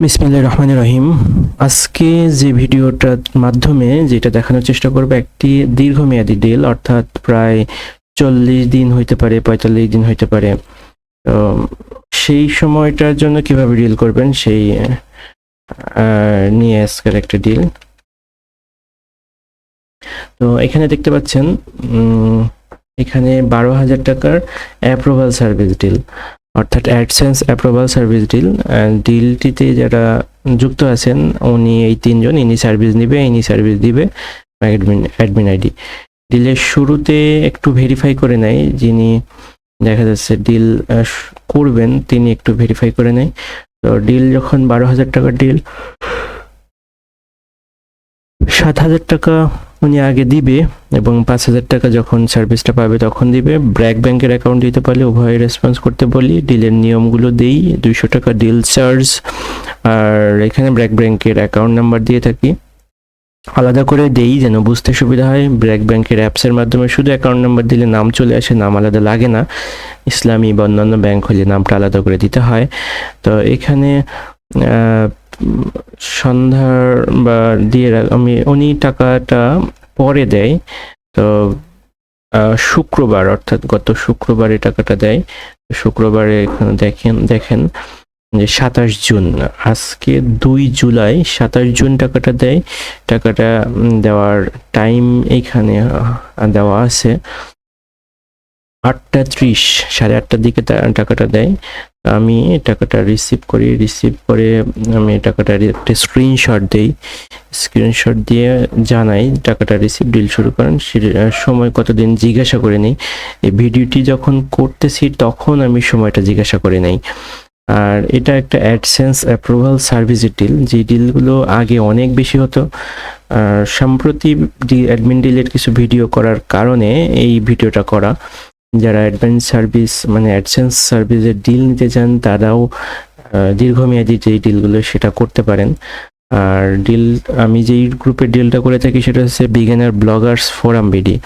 বিসমিল্লাহির রহমানির রহিম। আজকে যে ভিডিওটার মাধ্যমে যেটা দেখানোর চেষ্টা করব, একটি দীর্ঘমেয়াদী ডিল অর্থাৎ প্রায় চল্লিশ দিন হইতে পারে, পঁয়তাল্লিশ দিন হইতে পারে। তো সেই সময়টার জন্য কীভাবে ডিল করবেন, সেই নিয়ে আজকের একটা ডিল তো এখানে দেখতে পাচ্ছেন এখানে বারো হাজার টাকার অ্যাপ্রুভাল সার্ভিস ডিল অর্থাৎ অ্যাডসেন্স অ্যাপ্রুভাল সার্ভিস ডিল ডিলটিতে যারা যুক্ত আছেন, উনি এই তিনজন, ইনি সার্ভিস নিবে, ইনি সার্ভিস দিবে অ্যাডমিন অ্যাডমিন আইডি ডিলের শুরুতে একটু ভেরিফাই করে নেয়, যিনি দেখা যাচ্ছে ডিল করবেন, তিনি একটু ভেরিফাই করে নেয়। তো ডিল যখন বারো হাজার টাকার ডিল সাত হাজার টাকা উনি আগে দিবে এবং পাঁচ হাজার টাকা যখন সার্ভিসটা পাবে তখন দিবে। ব্র্যাক ব্যাংকের অ্যাকাউন্ট দিতে পারলে উভয় রেসপন্স করতে বলি। ডিলের নিয়মগুলো দেই, দুইশো টাকা ডিল চার্জ আর এখানে ব্র্যাক ব্যাংকের অ্যাকাউন্ট নাম্বার দিয়ে থাকি। আলাদা করে দেই যেন বুঝতে সুবিধা হয়। ব্র্যাক ব্যাংকের অ্যাপসের মাধ্যমে শুধু অ্যাকাউন্ট নাম্বার দিলে নাম চলে আসে, নাম আলাদা লাগে না। ইসলামী বা অন্যান্য ব্যাংক হলে নামটা আলাদা করে দিতে হয়। তো এখানে সন্ধ্যার বা দিয়ে আমি উনি টাকাটা পরে দেয়। তো শুক্রবার, অর্থাৎ গত শুক্রবারে টাকাটা দেয়। শুক্রবারে এখানে দেখেন দেখেন যে সাতাশ জুন, আজকে দুই জুলাই, সাতাশ জুন টাকাটা দেয়। টাকাটা দেওয়ার টাইম এইখানে দেওয়া আছে। আটটা ত্রিশ, সাড়ে আটটার দিকে টাকাটা দেয়। আমি টাকাটা রিসিভ করি রিসিভ করে আমি টাকাটা একটা স্ক্রিনশট দিই। স্ক্রিনশট দিয়ে জানাই টাকাটা রিসিভ ডিল শুরু করেন। সময় কতদিন জিজ্ঞাসা করে নেই। এই ভিডিওটি যখন করতেছি তখন আমি সময়টা জিজ্ঞাসা করে নেই। আর এটা একটা অ্যাডসেন্স অ্যাপ্রুভাল সার্ভিসের ডিল যে ডিলগুলো আগে অনেক বেশি হতো। আর সম্প্রতি অ্যাডমিন ডিলের কিছু ভিডিও করার কারণে এই ভিডিওটা করা। যারা অ্যাডভান্স সার্ভিস মানে অ্যাডসেন্স সার্ভিসের ডিল নিতে চান, তারাও দীর্ঘমেয়াদী যেই ডিলগুলো সেটা করতে পারেন। আর ডিল আমি যেই গ্রুপে ডিলটা করে থাকি সেটা হচ্ছে বিগিনার ব্লগার্স ফোরাম বিডি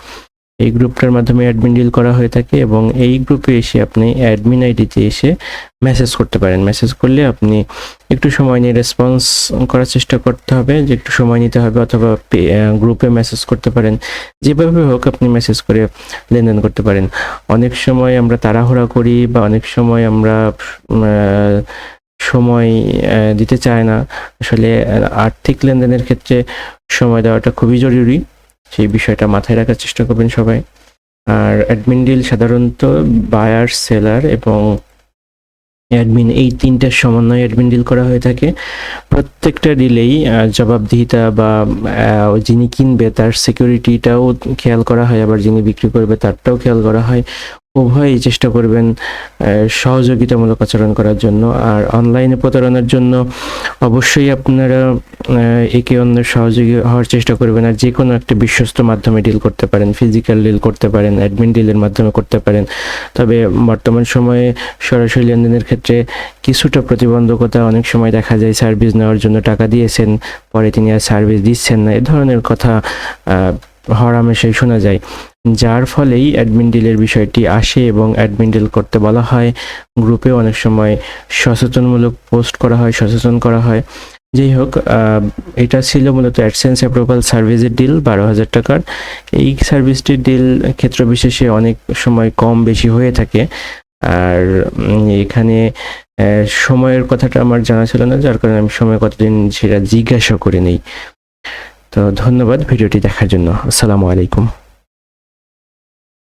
এই গ্রুপটার মাধ্যমে অ্যাডমিন ডিল করা হয়ে থাকে এবং এই গ্রুপে এসে আপনি অ্যাডমিন আইডিতে এসে মেসেজ করতে পারেন। মেসেজ করলে আপনি একটু সময় নিয়ে রেসপন্স করার চেষ্টা করতে হবে, যে একটু সময় নিতে হবে অথবা গ্রুপে মেসেজ করতে পারেন। যেভাবে হোক আপনি মেসেজ করে লেনদেন করতে পারেন। অনেক সময় আমরা তাড়াহুড়া করি বা অনেক সময় আমরা সময় দিতে চায় না। আসলে, আর্থিক লেনদেনের ক্ষেত্রে সময় দেওয়াটা খুবই জরুরি। সেই বিষয়টা মাথায় রাখার চেষ্টা করবেন সবাই। আর অ্যাডমিন ডিল সাধারণত বায়ার সেলার এবং অ্যাডমিন এই তিনটার সমন্বয়ে অ্যাডমিন ডিল করা হয়ে থাকে। প্রত্যেকটা ডিলেই জবাবদিহিতা বা যিনি কিনবে তার সিকিউরিটিটাও খেয়াল করা হয়, আবার যিনি বিক্রি করবে তারটাও খেয়াল করা হয়। উভয়ই চেষ্টা করবেন সহযোগিতামূলক আচরণ করার জন্য। আর অনলাইনে প্রতারণার জন্য অবশ্যই আপনারা একে অন্যের সহযোগী হওয়ার চেষ্টা করবেন। আর যে কোনো একটা বিশ্বস্ত মাধ্যমে ডিল করতে পারেন ফিজিক্যাল ডিল করতে পারেন অ্যাডমিন ডিলের মাধ্যমে করতে পারেন। তবে বর্তমান সময়ে সরাসরি লেনদেনের ক্ষেত্রে কিছুটা প্রতিবন্ধকতা অনেক সময় দেখা যায় সার্ভিস নেওয়ার জন্য টাকা দিয়েছেন পরে তিনি আর সার্ভিস দিচ্ছেন না। এ ধরনের কথা আহ, হরহামেশাই শোনা যায়। যার ফলেই অ্যাডমিন ডিলের বিষয়টি আসে এবং অ্যাডমিন ডিল করতে বলা হয়। গ্রুপে অনেক সময় সচেতনমূলক পোস্ট করা হয়, সচেতন করা হয়। যাই হোক এটা ছিল মূলত অ্যাডসেন্স অ্যাপ্রুভাল সার্ভিসের ডিল বারো হাজার টাকার। এই সার্ভিসটির ডিল ক্ষেত্র বিশেষে অনেক সময় কম বেশি হয়ে থাকে। আর এখানে সময়ের কথাটা আমার জানা ছিল না, যার কারণে আমি সময় কতদিন সেটা জিজ্ঞাসা করে নেই তো ধন্যবাদ ভিডিওটি দেখার জন্য। আসসালামু আলাইকুম।